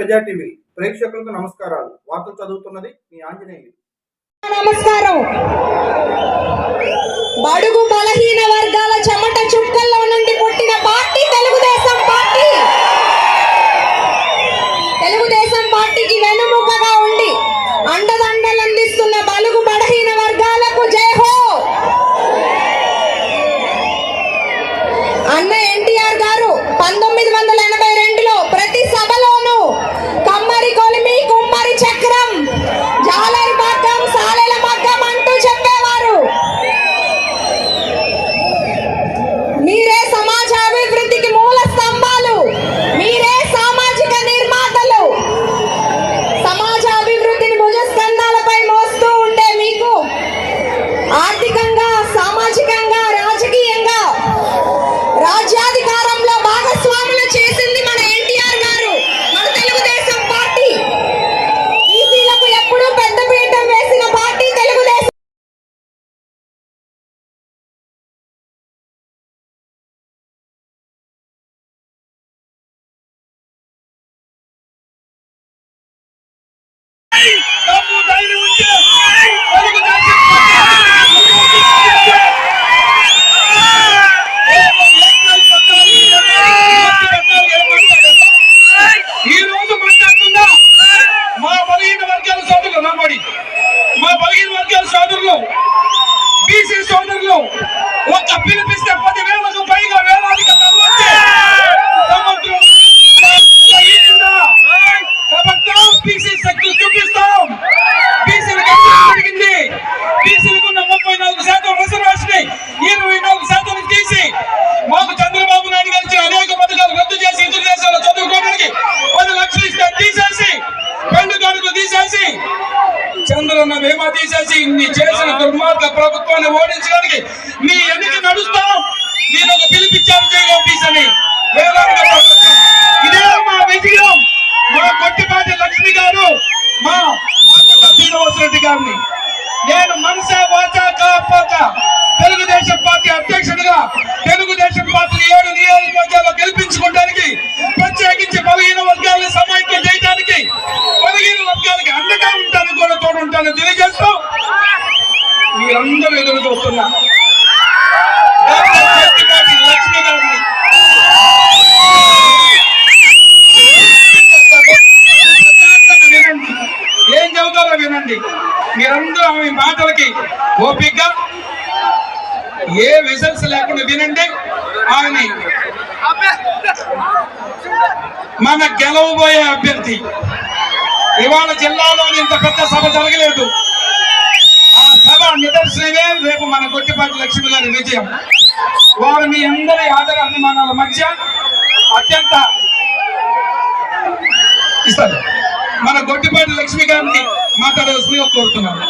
ప్రజా టీవీ ప్రేక్షకులకు నమస్కారాలు. వార్తలు చదువుతున్నది మీ ఆంజనేయులు. నమస్కారం. ఉన్న మేమా తీసేసి నీ చేసిన దుర్మార్గ ప్రభుత్వాన్ని ఓడించడానికి మీ ఎన్నిక నడుస్తాం. నేను ఒక పిలిపించాను జై అని. ప్రభుత్వం. ఇదే మా విజయం. మా కొట్టిపాటి లక్ష్మి గారు మా శ్రీనివాస్ రెడ్డి గారిని. నేను మనసా వాచ కాపాక తెలుగుదేశం పార్టీ అధ్యక్షుడిగా తెలుగుదేశం పార్టీ ఏడు నియోజకవర్గాల్లో గెలిపించుకోవడానికి ఆమె మాటలకి ఓపిగ్గా ఏ విజల్స్ లేకుండా వినండి. ఆయన మన గెలవబోయే అభ్యర్థి ఇవాళ జిల్లాలో ఇంత పెద్ద సభ జరగలేదు. ఆ సభ నిదర్శనమే రేపు మన గొట్టిపాటి లక్ష్మి గారి విజయం. వారు మీ అందరి ఆదర అభిమానాల మధ్య అత్యంత ఇస్తారు. మన గొట్టిపాటి లక్ష్మి గారిని మాట్లాడవలసిందిగా కోరుతున్నాను.